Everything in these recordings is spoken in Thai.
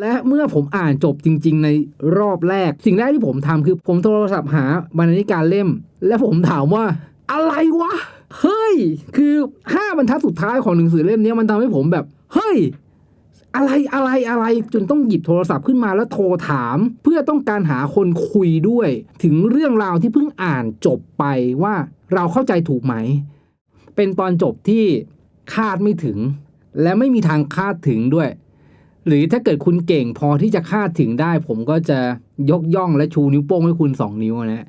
และเมื่อผมอ่านจบจริง ๆ ในรอบแรก สิ่งแรกที่ผมทำคือผมโทรศัพท์หาบรรณาธิการเล่ม และผมถามว่า อะไรวะ เฮ้ย คือห้าบรรทัดสุดท้ายของหนังสือเล่มนี้มันทำให้ผมแบบ เฮ้ย อะไรอะไรอะไรจนต้องหยิบโทรศัพท์ขึ้นมาแล้วโทรถาม เพื่อต้องการหาคนคุยด้วย ถึงเรื่องราวที่เพิ่งอ่านจบไปว่าเราเข้าใจถูกไหม เป็นตอนจบที่คาดไม่ถึง และไม่มีทางคาดถึงด้วย หรือถ้าเกิดคุณเก่งพอที่จะคาดถึงได้ ผมก็จะยกย่องและชูนิ้วโป้งให้คุณสองนิ้วนะฮะ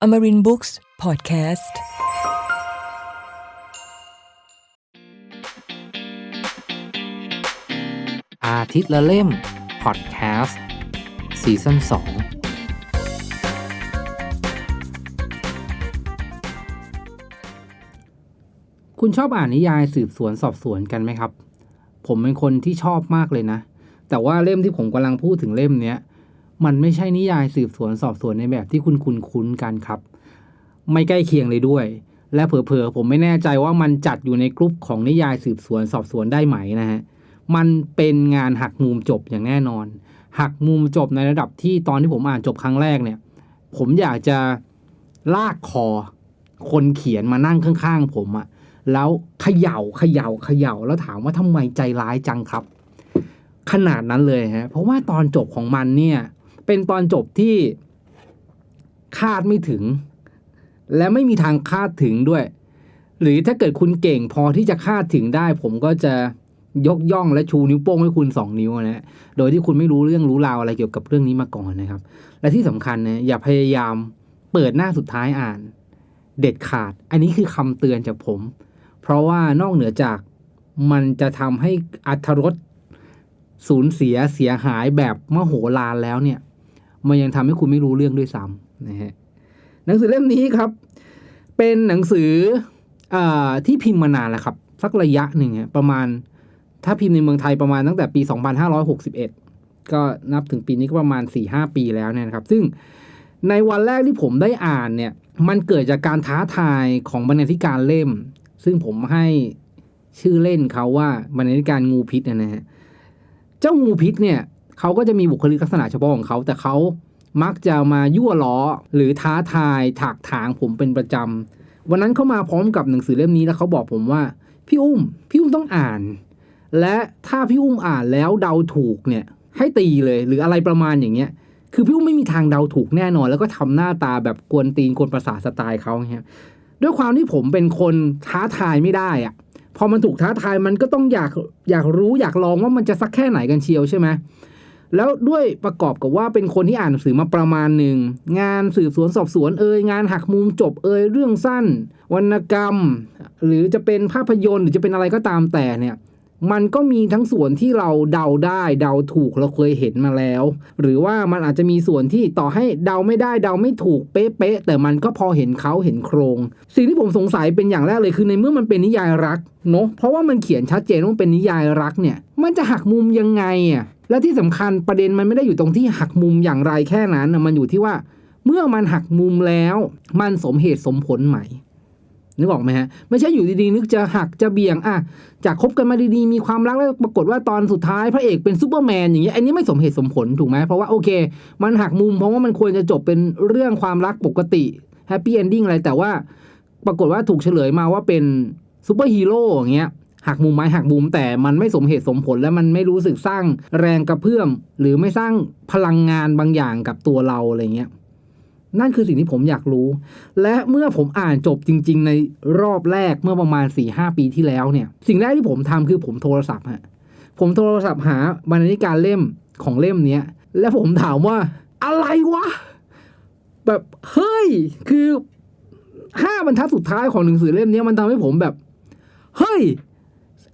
อมรินบุ๊กส์พอดแคสต์อาทิตย์ละเล่มพอดแคสต์ซีซั่นสอง คุณชอบอ่านนิยายสืบสวนสอบสวนกันไหมครับ ผมเป็นคนที่ชอบมากเลยนะ แต่ว่าเล่มที่ผมกำลังพูดถึงเล่มเนี้ยมันไม่ใช่นิยายสืบสวนสอบสวนในแบบที่คุณคุณคุ้นกันครับ ไม่ใกล้เคียงเลยด้วย และเผลอๆผมไม่แน่ใจว่ามันจัดอยู่ในกลุ่มของนิยายสืบสวนสอบสวนได้ไหมนะฮะมันเป็นงานหักมุมจบอย่างแน่นอน หักมุมจบในระดับที่ตอนที่ผมอ่านจบครั้งแรกเนี่ย ผมอยากจะลากคอ คนเขียนมานั่งข้างๆ ผมอะ แล้วเขย่าเขย่าเขย่าแล้วถามว่าทำไมใจร้ายจังครับ ขนาดนั้นเลยฮะเพราะว่าตอนจบของมันเนี่ย เป็นตอนจบที่คาดไม่ถึง และไม่มีทางคาดถึงด้วย หรือถ้าเกิดคุณเก่งพอที่จะคาดถึงได้ ผมก็จะยกย่องและชูนิ้วโป้งให้คุณสองนิ้วนะโดยที่คุณไม่รู้เรื่องรู้ราวอะไรเกี่ยวกับเรื่องนี้มาก่อนนะครับ และที่สำคัญนะอย่าพยายามเปิดหน้าสุดท้ายอ่าน เด็ดขาด อันนี้คือคำเตือนจากผม เพราะว่านอกเหนือจากมันจะทำให้อัธรสสูญเสียเสียหายแบบมโหฬารแล้วเนี่ย มันยังทำให้คุณไม่รู้เรื่องด้วยซ้ำนะฮะหนังสือเล่มนี้ครับ เป็นหนังสืออที่พิมพ์มานานแล้วครับ สักระยะหนึ่งประมาณถ้าพิมพ์ในเมืองไทยประมาณตั้งแต่ปี 2561 ก็นับถึงปีนี้ก็ประมาณ 4-5 ปีแล้วเนี่ยนะครับ ซึ่งในวันแรกที่ผมได้อ่านเนี่ย มันเกิดจากการท้าทายของบรรณาธิการเล่ม ซึ่งผมให้ชื่อเล่นเขาว่าบรรณาธิการงูพิษนะฮะเจ้างูพิษเนี่ยเขาก็จะมีบุคลิกลักษณะเฉพาะของเขาแต่เขามักจะมายั่วล้อหรือท้าทายถากถางผมเป็นประจำวันนั้นเขามาพร้อมกับหนังสือเล่มนี้แล้วเขาบอกผมว่า พี่อุ้ม พี่อุ้มต้องอ่าน และถ้าพี่อุ้มอ่านแล้วเดาถูกเนี่ย ให้ตีเลยหรืออะไรประมาณอย่างเงี้ย คือพี่อุ้มไม่มีทางเดาถูกแน่นอน แล้วก็ทำหน้าตาแบบกวนตีนกวนประสาสไตล์เขาเงี้ย ด้วยความที่ผมเป็นคนท้าทายไม่ได้อะพอมันถูกท้าทายมันก็ต้องอยากอยากรู้อยากลองว่ามันจะสักแค่ไหนกันเชียวใช่ไหมแล้วด้วยประกอบกับว่าเป็นคนที่อ่านหนังสือมาประมาณหนึ่งงานสืบสวนสอบสวนเอ่ยงานหักมุมจบเอ่ยเรื่องสั้น วรรณกรรม หรือจะเป็นภาพยนตร์หรือจะเป็นอะไรก็ตามแต่เนี่ย มันก็มีทั้งส่วนที่เราเดาได้เดาถูกเราเคยเห็นมาแล้ว หรือว่ามันอาจจะมีส่วนที่ต่อให้เดาไม่ได้เดาไม่ถูกเป๊ะๆแต่มันก็พอเห็นเขาเห็นโครง สิ่งที่ผมสงสัยเป็นอย่างแรกเลยคือในเมื่อมันเป็นนิยายรักเนาะเพราะว่ามันเขียนชัดเจนว่าเป็นนิยายรักเนี่ย มันจะหักมุมยังไงอะและที่สำคัญประเด็นมันไม่ได้อยู่ตรงที่หักมุมอย่างไรแค่นั้นนะมันอยู่ที่ว่า เมื่อมันหักมุมแล้ว มันสมเหตุสมผลไหม นึกออกไหมฮะไม่ใช่อยู่ดีๆนึกจะหักจะเบี่ยงอะจากคบกันมาดีๆมีความรักแล้วปรากฏว่าตอนสุดท้ายพระเอกเป็นซูเปอร์แมนอย่างเงี้ยอันนี้ไม่สมเหตุสมผลถูกไหมเพราะว่าโอเค มันหักมุมเพราะว่ามันควรจะจบเป็นเรื่องความรักปกติแฮปปี้เอนดิ้งอะไรแต่ว่า ปรากฏว่าถูกเฉลยมาว่าเป็นซูเปอร์ฮีโร่อย่างเงี้ยหักมุมไม้หักมุมแต่มันไม่สมเหตุสมผลและมันไม่รู้สึกสร้างแรงกระเพื่อม หรือไม่สร้างพลังงานบางอย่างกับตัวเราอะไรเงี้ย นั่นคือสิ่งที่ผมอยากรู้ และเมื่อผมอ่านจบจริง ๆ ในรอบแรกเมื่อประมาณ4ี่หปีที่แล้วเนี่ย สิ่งแรกที่ผมทำคือผมโทรศัพท์ฮะผมโทรศัพท์หาบรรณาธิการเล่มของเล่มเนี้ย แล้วผมถามว่าอะไรวะ แบบเฮ้ย คือห้าบรรทัดสุดท้ายของหนังสือเล่มนี้มันทำให้ผมแบบ เฮ้ย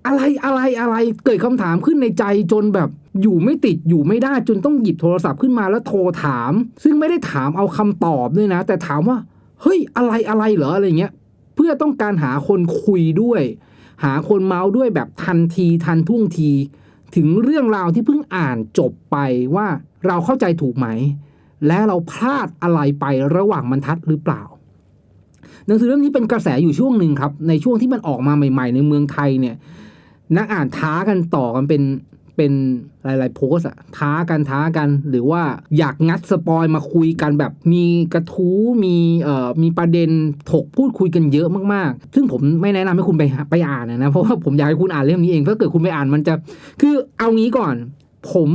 อะไรอะไรอะไรเกิดคำถามขึ้นในใจจนแบบ อยู่ไม่ติดอยู่ไม่ได้จนต้องหยิบโทรศัพท์ขึ้นมาแล้วโทรถาม ซึ่งไม่ได้ถามเอาคำตอบด้วยนะ แต่ถามว่า เฮ้ยอะไรอะไรเหรออะไรเงี้ย เพื่อต้องการหาคนคุยด้วย หาคนเมาส์ด้วยแบบทันทีทันท่วงที ถึงเรื่องราวที่เพิ่งอ่านจบไปว่าเราเข้าใจถูกไหม และเราพลาดอะไรไประหว่างบรรทัดหรือเปล่าหนังสือเล่มนี้เป็นกระแสอยู่ช่วงหนึ่งครับ ในช่วงที่มันออกมาใหม่ ๆ ในเมืองไทยเนี่ยนักอ่านท้ากันต่อกันเป็น เป็นหลายๆโพสต์อะท้ากันท้ากัน หรือว่าอยากงัดสปอยมาคุยกันแบบมีกระทู้มีเอ่อมีประเด็นถกพูดคุยกันเยอะมากๆ ซึ่งผมไม่แนะนำให้คุณไปไปอ่านนะเพราะว่าผมอยากให้คุณอ่านเล่มนี้เองเพราะเกิดคุณไปอ่านมันจะ คือเอางี้ก่อน ผม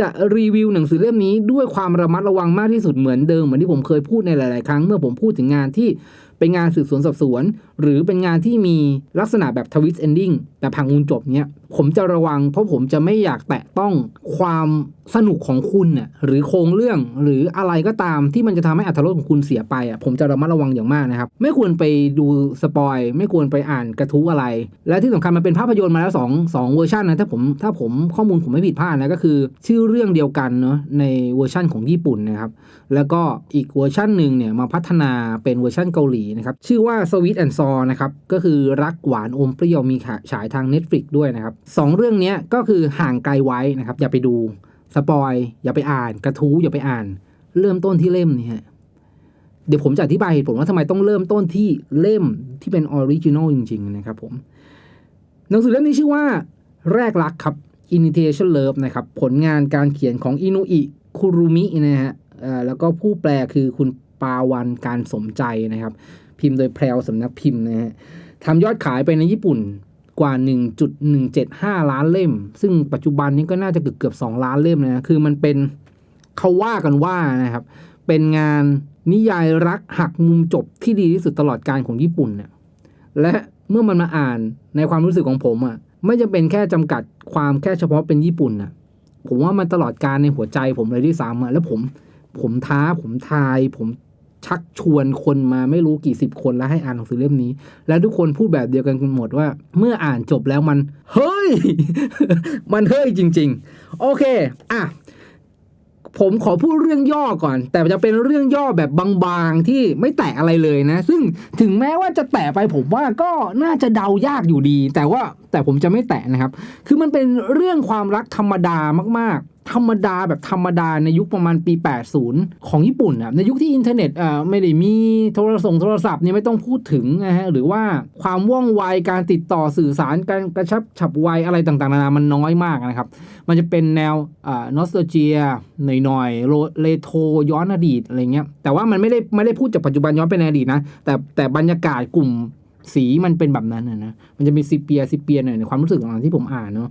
จะรีวิวหนังสือเล่มนี้ด้วยความระมัดระวังมากที่สุดเหมือนเดิมเหมือนที่ผมเคยพูดในหลาย ๆ ครั้งเมื่อผมพูดถึงงานที่ เป็นงานสืบสวนสอบสวน หรือเป็นงานที่มีลักษณะแบบทวิสต์เอนดิ้งแบบพังมูลจบเนี้ยผมจะระวัง เพราะผมจะไม่อยากแตะต้องความสนุกของคุณน่ะหรือโครงเรื่องหรืออะไรก็ตามที่มันจะทำให้อัตรสของคุณเสียไปอะผมจะระมัดระวังอย่างมากนะครับ ไม่ควรไปดูสปอยไม่ควรไปอ่านกระทู้อะไร และที่สำคัญมันเป็นภาพยนตร์มาแล้วสองสองเวอร์ชันนะถ้าผมถ้าผมข้อมูลผมไม่ผิดพลาดนะก็คือ ชื่อเรื่องเดียวกันเนาะในเวอร์ชันของญี่ปุ่นนะครับแล้วก็อีกเวอร์ชันหนึ่งเนี่ยมาพัฒนาเป็นเวอร์ชันเกาหลีนะครับชื่อว่า Sweet and Sour นะครับก็คือรักหวานอมเปรี้ยวมีฉายทาง Netflix ด้วยนะครับสองเรื่องนี้ก็คือห่างไกลไว้นะครับอย่าไปดูสปอยอย่าไปอ่าน กระทู้อย่าไปอ่าน เริ่มต้นที่เล่มนี่ฮะเดี๋ยวผมจะอธิบายเหตุผลว่าทำไมต้องเริ่มต้นที่เล่มที่เป็นออริจินอลจริง ๆ นะครับผมหนังสือเล่มนี้ชื่อว่าแรกรักครับ Initiation Love นะครับผลงานการเขียนของอินุอิคุรุมินะฮะแล้วก็ผู้แปลคือคุณ ปาวันการสมใจนะครับ พิมพ์โดยแพรวสำนักพิมพ์นะฮะทำยอดขายไปในญี่ปุ่นกว่า 1.175 ล้านเล่ม ซึ่งปัจจุบันนี้ก็น่าจะเกือบเกือบ2ล้านเล่มนะ คือมันเป็นเขาว่ากันว่านะครับ เป็นงานนิยายรักหักมุมจบที่ดีที่สุดตลอดการของญี่ปุ่นเนี่ยและเมื่อมันมาอ่านในความรู้สึกของผมอะ่ะ ไม่จะเป็นแค่จำกัดความแค่เฉพาะเป็นญี่ปุ่นน่ะผมว่ามันตลอดการในหัวใจผมเลยที่สามอะแล้วผมผมท้าผมทาย ผม ชักชวนคนมาไม่รู้กี่สิบคนแล้วให้อ่านหนังสือเล่มนี้ แล้วทุกคนพูดแบบเดียวกันหมดว่า เมื่ออ่านจบแล้วมัน เฮ้ย มันเฮ้ยจริง ๆ โอเค อะ ผมขอพูดเรื่องย่อก่อน แต่จะเป็นเรื่องย่อแบบบางๆที่ไม่แตะอะไรเลยนะ ซึ่งถึงแม้ว่าจะแตะไปผมว่าก็น่าจะเดายากอยู่ดี แต่ว่าแต่ผมจะไม่แตะนะครับ คือมันเป็นเรื่องความรักธรรมดามากๆ ธรรมดาแบบธรรมดาในยุคประมาณปี 80 ของญี่ปุ่นอะในยุคที่อินเทอร์เน็ตเอ่อไม่ได้มีโทรส่งโทรศัพท์เนี่ยไม่ต้องพูดถึงนะฮะหรือว่าความว่องไวการติดต่อสื่อสารการกระชับฉับไวอะไรต่างๆนานามันน้อยมากนะครับ มันจะเป็นแนวอ่านอสโตเจียหน่อยๆโรเลโทย้อนอดีตอะไรเงี้ยแต่ว่ามันไม่ได้ไม่ได้พูดจากปัจจุบันย้อนไปในอดีตนะแต่แต่บรรยากาศกลุ่มสีมันเป็นแบบนั้นนะนะมันจะมีซิเปียซิเปียหน่อยในความรู้สึกของที่ผมอ่านเนาะ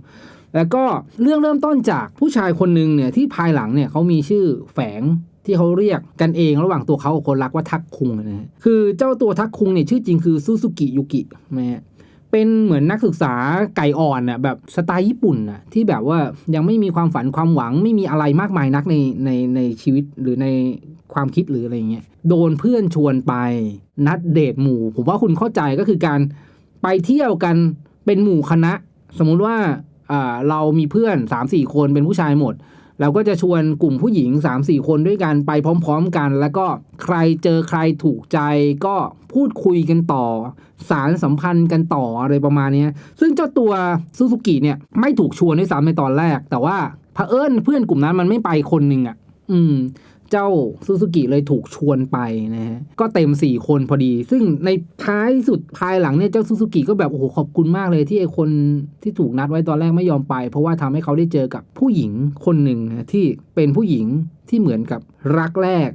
แล้วก็เรื่องเริ่มต้นจากผู้ชายคนหนึ่งเนี่ยที่ภายหลังเนี่ยเขามีชื่อแฝงที่เขาเรียกกันเองระหว่างตัวเขากับคนรักว่าทักคุงนะฮะคือเจ้าตัวทักคุงเนี่ยชื่อจริงคือซูซูกิยุกินะฮะเป็นเหมือนนักศึกษาไก่อ่อนน่ะแบบสไตล์ญี่ปุ่นน่ะที่แบบว่ายังไม่มีความฝันความหวังไม่มีอะไรมากมายนักในในในชีวิตหรือในความคิดหรืออะไรเงี้ยโดนเพื่อนชวนไปนัดเดทหมู่ ผมว่าคุณเข้าใจก็คือการไปเที่ยวกันเป็นหมู่คณะ สมมุติว่าอ่า เรามีเพื่อน3าสี่คนเป็นผู้ชายหมด เราก็จะชวนกลุ่มผู้หญิง 3-4 คนด้วยกันไปพร้อม ๆ กัน แล้วก็ใครเจอใครถูกใจก็พูดคุยกันต่อ สารสัมพันธ์กันต่ออะไรประมาณนี้ซึ่งเจ้าตัวซูซูกิเนี่ยไม่ถูกชวนด้วยซ้ำในตอนแรก แต่ว่าเผอิญเพื่อนกลุ่มนั้นมันไม่ไปคนหนึ่งอะ อืม เจ้าซูซูกิเลยถูกชวนไปนะฮะก็เต็ม 4 คนพอดี ซึ่งในท้ายสุดภายหลังเนี่ยเจ้าซูซูกิก็แบบโอ้โหขอบคุณมากเลยที่ไอคนที่ถูกนัดไว้ตอนแรกไม่ยอมไป เพราะว่าทำให้เขาได้เจอกับผู้หญิงคนหนึ่งนะที่เป็นผู้หญิงที่เหมือนกับรักแรก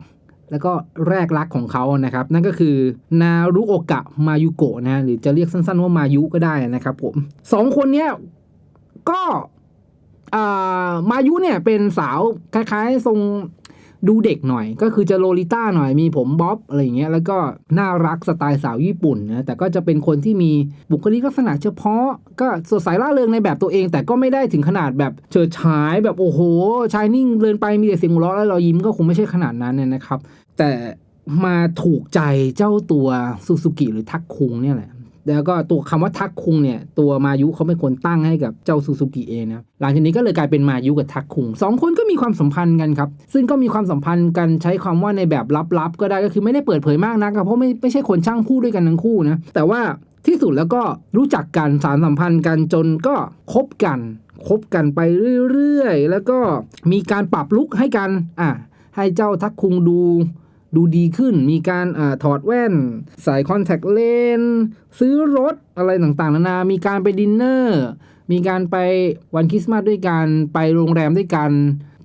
แล้วก็แรกรักของเขานะครับ นั่นก็คือนารุโอกะมายุโกะนะหรือจะเรียกสั้นๆว่ามายุก็ได้นะครับผมสองคนเนี้ยก็อ่ามายุเนี่ยเป็นสาวคล้ายๆ ทรง ดูเด็กหน่อย ก็คือจะโลลิต้าหน่อยมีผมบ๊อบอะไรอย่างเงี้ยแล้วก็น่ารักสไตล์สาวญี่ปุ่นนะแต่ก็จะเป็นคนที่มีบุคลิกลักษณะเฉพาะ ก็สดใสร่าเริงในแบบตัวเอง แต่ก็ไม่ได้ถึงขนาดแบบเฉิดฉายแบบโอ้โหชายนิ่งเดินไปมีแต่เสียงหัวเราะแล้วรอยยิ้มก็คงไม่ใช่ขนาดนั้นเนี่ยนะครับ แต่มาถูกใจเจ้าตัวซูซูกิหรือทักคุงเนี่ยแหละ แล้วก็ตัวคำว่าทักคุงเนี่ยตัวมายุเขาเป็นคนตั้งให้กับเจ้าซูซูกิเองนะหลังจากนี้ก็เลยกลายเป็นมายุกับทักคุงสองคนก็มีความสัมพันธ์กันครับ ซึ่งก็มีความสัมพันธ์กันใช้ความว่าในแบบลับๆ ก็ได้ก็คือไม่ได้เปิดเผยมากนักเพราะไม่ไม่ใช่คนช่างพูดด้วยกันทั้งคู่นะแต่ว่าที่สุดแล้วก็รู้จักกันสารสัมพันธ์กันจนก็คบกันคบกันไปเรื่อยๆ แล้วก็มีการปรับลุกให้กันอะให้เจ้าทักคุงดู ดูดีขึ้น มีการอาถอดแว่น ใส่คอนแทคเลนส์ซื้อรถอะไรต่างๆ นานา มีการไปดินเนอร์ มีการไปวันคริสต์มาสด้วยกัน ไปโรงแรมด้วยกัน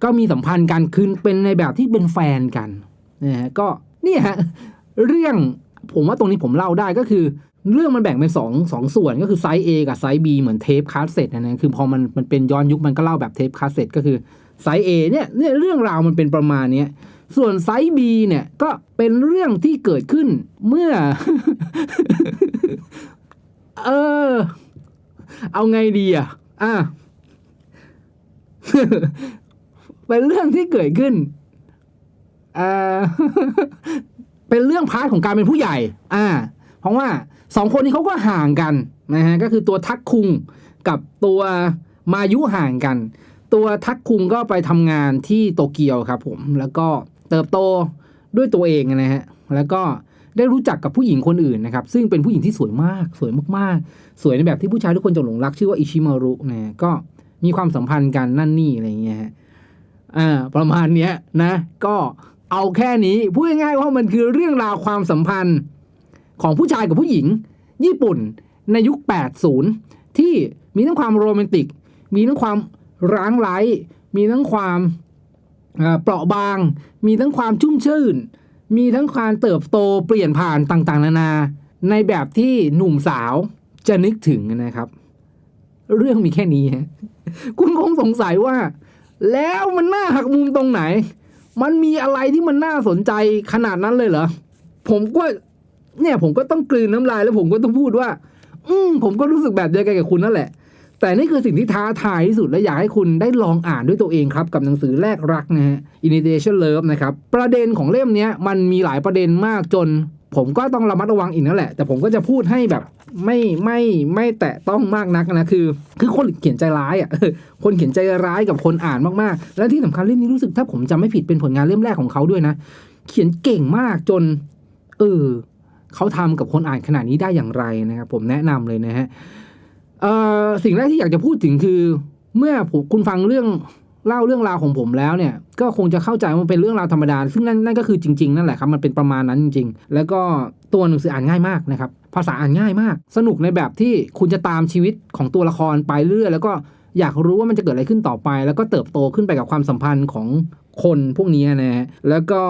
ก็มีสัมพันธ์กันคือเป็นในแบบที่เป็นแฟนกันนะฮะก็เนี่ยฮะเรื่องผมว่าตรงนี้ผมเล่าได้ก็คือ เรื่องมันแบ่งเป็นสองสองส่วนก็คือไซส์ A กับไซส์ B เหมือนเทปคาสเซ็ตนะนะคือพอมันมันเป็นย้อนยุคมันก็เล่าแบบเทปคาสเซ็ตก็คือไซส์ A เนี่ยเนี่ยเรื่องราวมันเป็นประมาณเนี้ย ส่วนไซส์ B เนี่ยก็เป็นเรื่องที่เกิดขึ้นเมื่อ เออ เอาไงดีอะ อะ เป็นเรื่องที่เกิดขึ้นอ่าเป็นเรื่องพาร์ทของการเป็นผู้ใหญ่ อ่า เพราะว่าสองคนนี้เขาก็ห่างกันนะฮะ ก็คือตัวทักคุงกับตัวมายุห่างกัน ตัวทักคุงก็ไปทำงานที่โตเกียวครับผม แล้วก็ เติบโตด้วยตัวเองนะฮะแล้วก็ได้รู้จักกับผู้หญิงคนอื่นนะครับ ซึ่งเป็นผู้หญิงที่สวยมาก สวยมากๆ สวยในแบบที่ผู้ชายทุกคนจะหลงรักชื่อว่าอิชิมารุนะก็มีความสัมพันธ์กันนั่นนี่อะไรอย่างเงี้ยฮะอ่าประมาณเนี้ยนะ ก็เอาแค่นี้พูดง่ายๆว่ามันคือเรื่องราวความสัมพันธ์ของผู้ชายกับผู้หญิง ญี่ปุ่นในยุค 80 ที่มีทั้งความโรแมนติก มีทั้งความร้างไร้มีทั้งความอ่า เปราะบาง มีทั้งความชุ่มชื่น มีทั้งความเติบโตเปลี่ยนผ่านต่างๆ นานา ในแบบที่หนุ่มสาวจะนึกถึงนะครับ เรื่องมีแค่นี้ฮะคุณคงสงสัยว่า แล้วมันน่าหักมุมตรงไหน มันมีอะไรที่มันน่าสนใจขนาดนั้นเลยเหรอ ผมก็เนี่ยผมก็ต้องกลืนน้ำลายแล้วผมก็ต้องพูดว่า อืมผมก็รู้สึกแบบเดียวกันกับคุณนั่นแหละ แต่นี่คือสิ่งที่ท้าทายที่สุดและอยากให้คุณได้ลองอ่านด้วยตัวเองครับ กับหนังสือแรกรักนะฮะ Initiation Love นะครับ ประเด็นของเล่มนี้มันมีหลายประเด็นมากจน ผมก็ต้องระมัดระวังอีกนั่นแหละ แต่ผมก็จะพูดให้แบบไม่ไม่ไม่แตะต้องมากนักนะคือ คือคนเขียนใจร้ายอะคนเขียนใจร้ายกับคนอ่านมากๆ และที่สำคัญเล่มนี้รู้สึกถ้าผมจำไม่ผิดเป็นผลงานเล่มแรกของเขาด้วยนะ เขียนเก่งมากจน เออเขาทำกับคนอ่านขนาดนี้ได้อย่างไรนะครับผมแนะนำเลยนะฮะ เอ่อสิ่งแรกที่อยากจะพูดถึงคือ เมื่อผมคุณฟังเรื่องเล่าเรื่องราวของผมแล้วเนี่ย ก็คงจะเข้าใจว่ามันเป็นเรื่องราวธรรมดา ซึ่งนั่นนั่นก็คือจริงๆนั่นแหละครับ มันเป็นประมาณนั้นจริง ๆ แล้วก็ตัวหนังสืออ่านง่ายมากนะครับ ภาษาอ่านง่ายมาก สนุกในแบบที่คุณจะตามชีวิตของตัวละครไปเรื่อยแล้วก็อยากรู้ว่ามันจะเกิดอะไรขึ้นต่อไป แล้วก็เติบโตขึ้นไปกับความสัมพันธ์ของคนพวกนี้นะฮะแล้วก็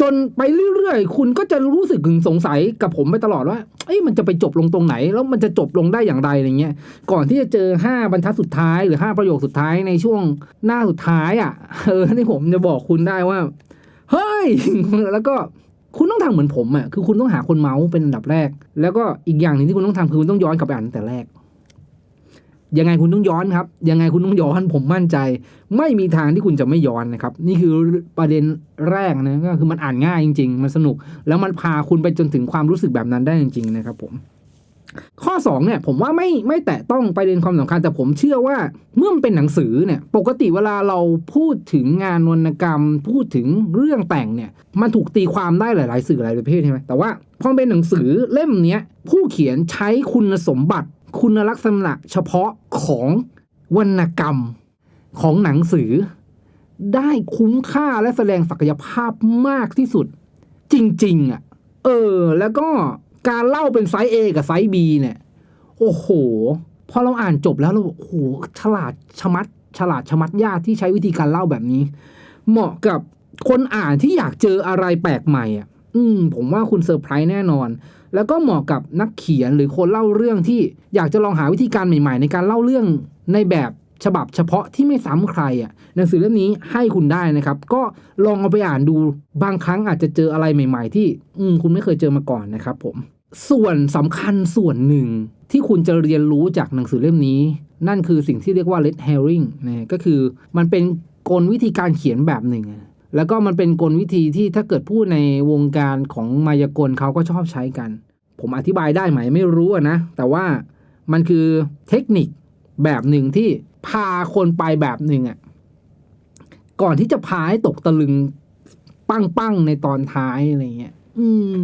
จนไปเรื่อยๆ คุณก็จะรู้สึกถึงสงสัยกับผมไปตลอดว่า เอ้ยมันจะไปจบลงตรงไหน แล้วมันจะจบลงได้อย่างไรอะไรเงี้ย ก่อนที่จะเจอ 5 บรรทัดสุดท้ายหรือ 5 ประโยคสุดท้ายในช่วงหน้าสุดท้ายอะ เออที่ผมจะบอกคุณได้ว่า เฮ้ย แล้วก็คุณต้องทำเหมือนผมอะ คือคุณต้องหาคนเมาส์เป็นอันดับแรก แล้วก็อีกอย่างหนึ่งที่คุณต้องทำคือคุณต้องย้อนกลับไปอ่านตั้งแต่แรก ยังไงคุณต้องย้อนครับ ยังไงคุณต้องย้อนผมมั่นใจ ไม่มีทางที่คุณจะไม่ย้อนนะครับ นี่คือประเด็นแรกนะก็คือมันอ่านง่ายจริง ๆ มันสนุก แล้วมันพาคุณไปจนถึงความรู้สึกแบบนั้นได้จริง ๆ นะครับ ผม ข้อ2เนี่ย ผมว่าไม่ไม่แตะต้องประเด็นความสำคัญ แต่ผมเชื่อว่าเมื่อมันเป็นหนังสือเนี่ย ปกติเวลาเราพูดถึงงานวรรณกรรม พูดถึงเรื่องแต่งเนี่ย มันถูกตีความได้หลาย ๆ สื่อหลายประเภทใช่ไหมแต่ว่าพอเป็นหนังสือเล่มเนี้ยผู้เขียนใช้คุณสมบัติ คุณลักษณะเฉพาะของวรรณกรรมของหนังสือ ได้คุ้มค่าและแสดงศักยภาพมากที่สุด จริง ๆ อะ เออ แล้วก็การเล่าเป็นไซส์ A กับไซส์ B เนี่ย โอ้โห พอเราอ่านจบแล้วเราโอ้โห ฉลาดชะมัด ฉลาดชะมัดยากที่ใช้วิธีการเล่าแบบนี้ เหมาะกับคนอ่านที่อยากเจออะไรแปลกใหม่อะ อืม ผมว่าคุณเซอร์ไพรส์แน่นอน แล้วก็เหมาะกับนักเขียนหรือคนเล่าเรื่องที่อยากจะลองหาวิธีการใหม่ ๆ ในการเล่าเรื่องในแบบฉบับเฉพาะที่ไม่ซ้ำใครอะหนังสือเล่มนี้ให้คุณได้นะครับ ก็ลองเอาไปอ่านดูบางครั้งอาจจะเจออะไรใหม่ ๆ ที่อืคุณไม่เคยเจอมาก่อนนะครับผม ส่วนสำคัญส่วนหนึ่งที่คุณจะเรียนรู้จากหนังสือเล่มนี้ นั่นคือสิ่งที่เรียกว่า red herring นะก็คือมันเป็นกลวิธีการเขียนแบบหนึ่ง แล้วก็มันเป็นกลวิธีที่ถ้าเกิดพูดในวงการของมายากลเขาก็ชอบใช้กัน ผมอธิบายได้ไหมไม่รู้นะ แต่ว่ามันคือเทคนิคแบบหนึ่งที่พาคนไปแบบหนึ่งอะก่อนที่จะพาให้ตกตะลึงปั้งๆในตอนท้ายอะไรเงี้ย อืม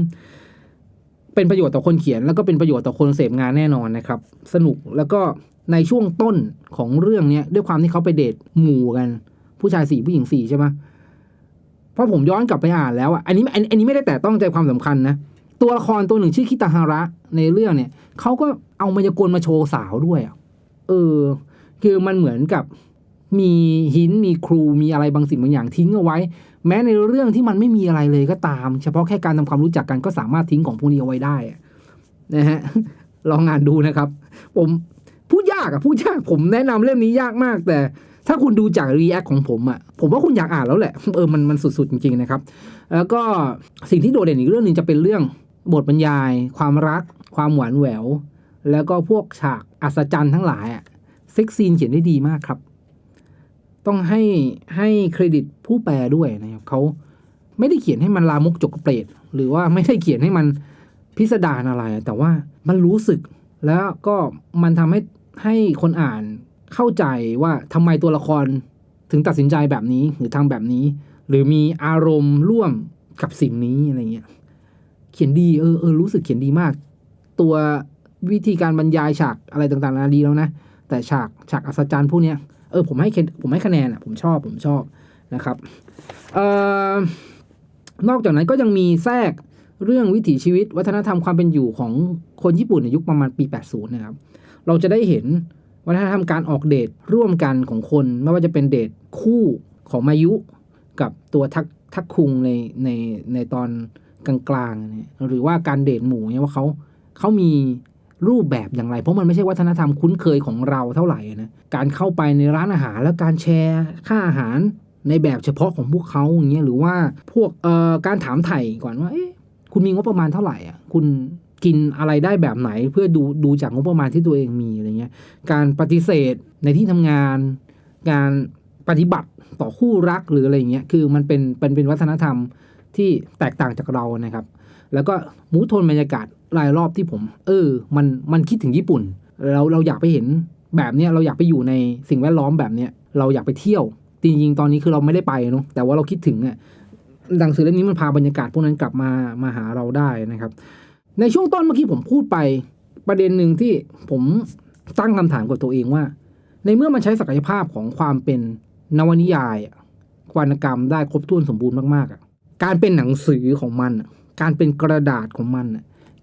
เป็นประโยชน์ต่อคนเขียน แล้วก็เป็นประโยชน์ต่อคนเสพงานแน่นอนนะครับ สนุกแล้วก็ในช่วงต้นของเรื่องเนี้ย ด้วยความที่เขาไปเดทหมู่กัน ผู้ชายสี่ผู้หญิงสี่ใช่ไหม เพราะผมย้อนกลับไปอ่านแล้วอะอันนี้อันนี้ไม่ได้แต่ต้องใจความสำคัญนะ ตัวละครตัวหนึ่งชื่อคิตาฮาระในเรื่องเนี่ยเขาก็เอามายากลมาโชว์สาวด้วยอะเออ คือมันเหมือนกับมีหินมีครูมีอะไรบางสิ่งบางอย่างทิ้งเอาไว้ แม้ในเรื่องที่มันไม่มีอะไรเลยก็ตาม เฉพาะแค่การทำความรู้จักกันก็สามารถทิ้งของพวกนี้เอาไว้ได้นะฮะลองงานดูนะครับ ผมพูดยากอะพูดยากผมแนะนำเล่มนี้ยากมาก แต่ ถ้าคุณดูจากรีแอคของผมอะผมว่าคุณอยากอ่านแล้วแหละ เออ มันมันสุดๆ จริง ๆ นะครับ แล้วก็สิ่งที่โดดเด่นอีกเรื่องหนึ่งจะเป็นเรื่องบทบรรยาย ความรัก ความหวานแหวว แล้วก็พวกฉากอัศจรรย์ทั้งหลายอะเซ็กซีนเขียนได้ดีมากครับ ต้องให้ให้เครดิตผู้แปลด้วยนะครับเขาไม่ได้เขียนให้มันลามกจกเปรตหรือว่าไม่ได้เขียนให้มันพิสดารอะไร แต่ว่ามันรู้สึกแล้วก็มันทำให้ให้คนอ่าน เข้าใจว่าทำไมตัวละครถึงตัดสินใจแบบนี้หรือทำแบบนี้ หรือมีอารมณ์ร่วมกับสิ่งนี้อะไรเงี้ยเขียนดีเออเออรู้สึกเขียนดีมาก ตัววิธีการบรรยายฉากอะไรต่างๆนาดีแล้วนะ แต่ฉากฉากอัศจรรย์พวกเนี้ยเออผมให้เคผมให้คะแนนอะผมชอบผมชอบนะครับเอ่อนอกจากนั้นก็ยังมีแทรกเรื่องวิถีชีวิตวัฒนธรรมความเป็นอยู่ของคนญี่ปุ่นในยุคประมาณปี 80 นะครับ เราจะได้เห็น วัฒนธรรมการออกเดทร่วมกันของคน ไม่ว่าจะเป็นเดทคู่ของมายุกับตัวทักทักคุงในในในตอนกลางๆเนี่ยหรือว่าการเดทหมู่เนี่ยว่าเขาเขามีรูปแบบอย่างไร เพราะมันไม่ใช่วัฒนธรรมคุ้นเคยของเราเท่าไหร่นะการเข้าไปในร้านอาหารแล้วการแชร์ค่าอาหารในแบบเฉพาะของพวกเขาอย่างเงี้ยหรือว่าพวกเอ่อการถามไถ่ก่อนว่าเอ๊ะคุณมีงบประมาณเท่าไหร่อะคุณ กินอะไรได้แบบไหน เพื่อดูดูจากงบประมาณที่ตัวเองมีอะไรเงี้ย การปฏิเสธในที่ทำงาน การปฏิบัติต่อคู่รักหรืออะไรเงี้ยคือมันเป็นเป็นเป็นวัฒนธรรมที่แตกต่างจากเรานะครับ แล้วก็มูทนบรรยากาศรายรอบที่ผม เออ มันมันคิดถึงญี่ปุ่น เราเราอยากไปเห็นแบบเนี้ยเราอยากไปอยู่ในสิ่งแวดล้อมแบบเนี้ยเราอยากไปเที่ยว จริงๆ ตอนนี้คือเราไม่ได้ไปเนาะแต่ว่าเราคิดถึงอะหนังสือเล่มนี้มันพาบรรยากาศพวกนั้นกลับมามาหาเราได้นะครับ ในช่วงต้นเมื่อกี้ผมพูดไปประเด็นหนึ่งที่ผมตั้งคำถามกับตัวเองว่า ในเมื่อมันใช้ศักยภาพของความเป็นนวนิยายวรรณกรรมได้ครบถ้วนสมบูรณ์มากๆการเป็นหนังสือของมัน การเป็นกระดาษของมัน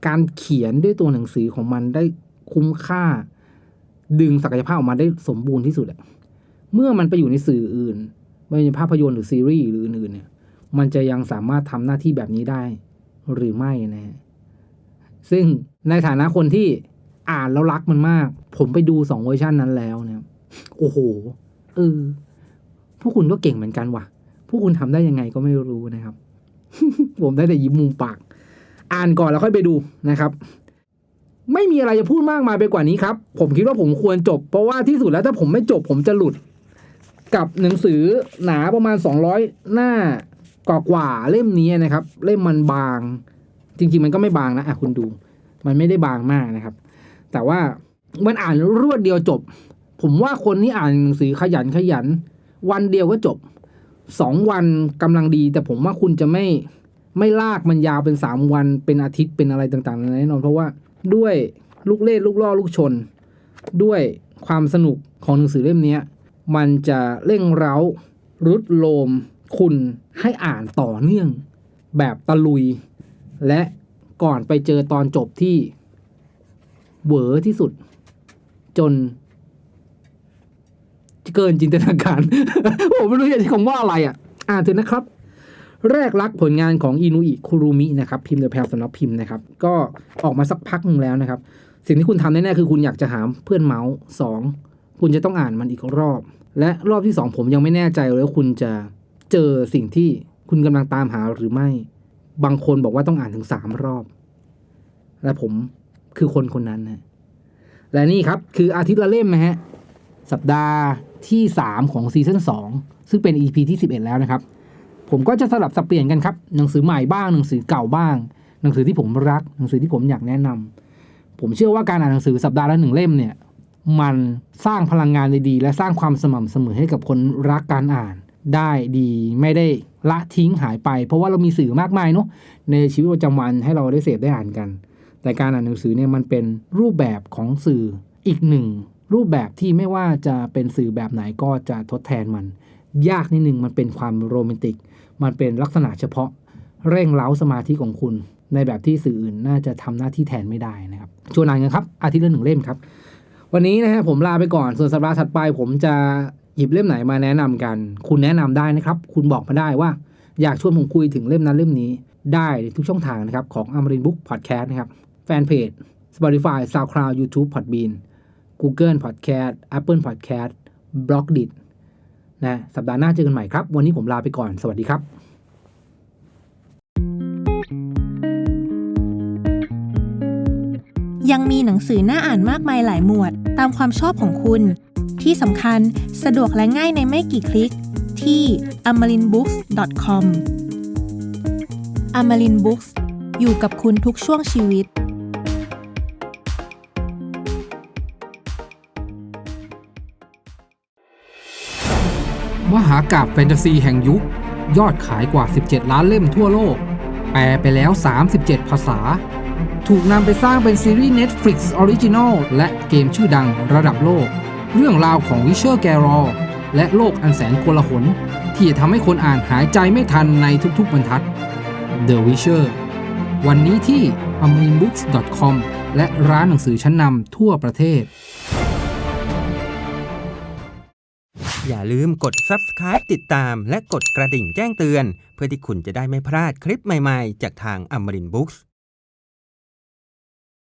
การเขียนด้วยตัวหนังสือของมันได้คุ้มค่า ดึงศักยภาพออกมาได้สมบูรณ์ที่สุดเมื่อมันไปอยู่ในสื่ออื่น ไม่ว่าจะภาพยนตร์หรือซีรีส์หรืออื่นๆเนี่ย มันจะยังสามารถทำหน้าที่แบบนี้ได้หรือไม่นะฮะ ซึ่งในฐานะคนที่อ่านแล้วรักมันมาก ผมไปดูสองเวอร์ชันนั้นแล้วเนี่ยโอ้โหเออพวกคุณก็เก่งเหมือนกันว่ะ พวกคุณทำได้ยังไงก็ไม่รู้นะครับ ผมได้แต่ยิ้มมุมปาก อ่านก่อนแล้วค่อยไปดูนะครับ ไม่มีอะไรจะพูดมากมายไปกว่านี้ครับ ผมคิดว่าผมควรจบ เพราะว่าที่สุดแล้วถ้าผมไม่จบผมจะหลุด กับหนังสือหนาประมาณ 200 หน้ากว่าๆเล่มนี้นะครับ เล่มมันบาง จริง ๆ มันก็ไม่บางนะอะคุณดู มันไม่ได้บางมากนะครับ แต่ว่ามันอ่านรวดเดียวจบ ผมว่าคนที่อ่านหนังสือขยันขยัน วันเดียวก็จบสองวันกำลังดี แต่ผมว่าคุณจะไม่ไม่ลากมันยาวเป็นสามวันเป็นอาทิตย์เป็นอะไรต่างๆแน่นอนเพราะว่าด้วยลูกเล่ลูกล่อลูกชน ด้วยความสนุกของหนังสือเล่มนี้มันจะเร่งเร้ารุดโลมคุณให้อ่านต่อเนื่อง แบบตะลุย และก่อนไปเจอตอนจบที่เวอที่สุด จน เกินจินตนาการ ผมไม่รู้จะใช้คำว่าอะไรอะ อ่านเถอะนะครับ แรกรักผลงานของอินุอิคุรุมินะครับ พิมพ์โดยแพลสำนักพิมพ์นะครับ ก็ออกมาสักพักหนึ่งแล้วนะครับ สิ่งที่คุณทำแน่ๆคือคุณอยากจะหาเพื่อนเมาส์สองคุณจะต้องอ่านมันอีกรอบ และรอบที่สองผมยังไม่แน่ใจเลยว่าคุณจะเจอสิ่งที่คุณกำลังตามหาหรือไม่ บางคนบอกว่าต้องอ่านถึงสามรอบ และผมคือคนคนนั้นนะและนี่ครับคืออาทิตย์ละเล่มนะฮะ สัปดาห์ที่ 3 ของซีซั่น2 ซึ่งเป็น EP ที่ 11 แล้วนะครับ ผมก็จะสลับสับเปลี่ยนกันครับ หนังสือใหม่บ้างหนังสือเก่าบ้าง หนังสือที่ผมรัก หนังสือที่ผมอยากแนะนำผมเชื่อว่าการอ่านหนังสือสัปดาห์ละหนึ่งเล่มเนี่ย มันสร้างพลังงานดีๆและสร้างความสม่ำเสมอให้กับคนรักการอ่าน ได้ดีไม่ได้ละทิ้งหายไป เพราะว่าเรามีสื่อมากมายเนาะในชีวิตประจำวันให้เราได้เสพได้อ่านกัน แต่การอ่านหนังสือเนี่ยมันเป็นรูปแบบของสื่ออีกหนึ่งรูปแบบที่ไม่ว่าจะเป็นสื่อแบบไหนก็จะทดแทนมัน ยากนิดนึงมันเป็นความโรแมนติก มันเป็นลักษณะเฉพาะเร่งเร้าสมาธิของคุณ ในแบบที่สื่ออื่นน่าจะทำหน้าที่แทนไม่ได้นะครับชวนอ่านกันครับอาทิตย์ละหนึ่งเล่มครับ วันนี้นะฮะผมลาไปก่อนส่วนสัปดาห์ถัดไปผมจะ หยิบเล่มไหนมาแนะนำกัน คุณแนะนำได้นะครับ คุณบอกมาได้ว่า อยากชวนผมคุยถึงเล่มนั้นเล่มนี้ ได้ทุกช่องทางนะครับของ a m r i n Book Podcast นะครับแฟนเพจ Spotify SoundCloud YouTube Podbean Google Podcast Apple Podcast b l o g d i t นะสัปดาห์หน้าเจอกันใหม่ครับ วันนี้ผมลาไปก่อน สวัสดีครับยังมีหนังสือน่าอ่านมากมายหลายหมวด ตามความชอบของคุณ ที่สำคัญสะดวกและง่ายในไม่กี่คลิกที่ amarinbooks.com Amarin Books อยู่กับคุณทุกช่วงชีวิตมหากาบแฟนตาซีแห่งยุค ยอดขายกว่า 17 ล้านเล่มทั่วโลก แปลไปแล้ว 37 ภาษา ถูกนำไปสร้างเป็นซีรีส์ Netflix Original และเกมชื่อดังระดับโลก เรื่องราวของวิเชอร์แกรอและโลกอันแสนโกลาหลที่จะทำให้คนอ่านหายใจไม่ทันในทุกๆบรรทัด The Witcher วันนี้ที่ a m i n b o o k s c o m และร้านหนังสือชั้นนำทั่วประเทศ อย่าลืมกด subscribe ติดตาม และกดกระดิ่งแจ้งเตือน เพื่อที่คุณจะได้ไม่พลาดคลิปใหม่ๆ จากทางอมรินบุ๊กส์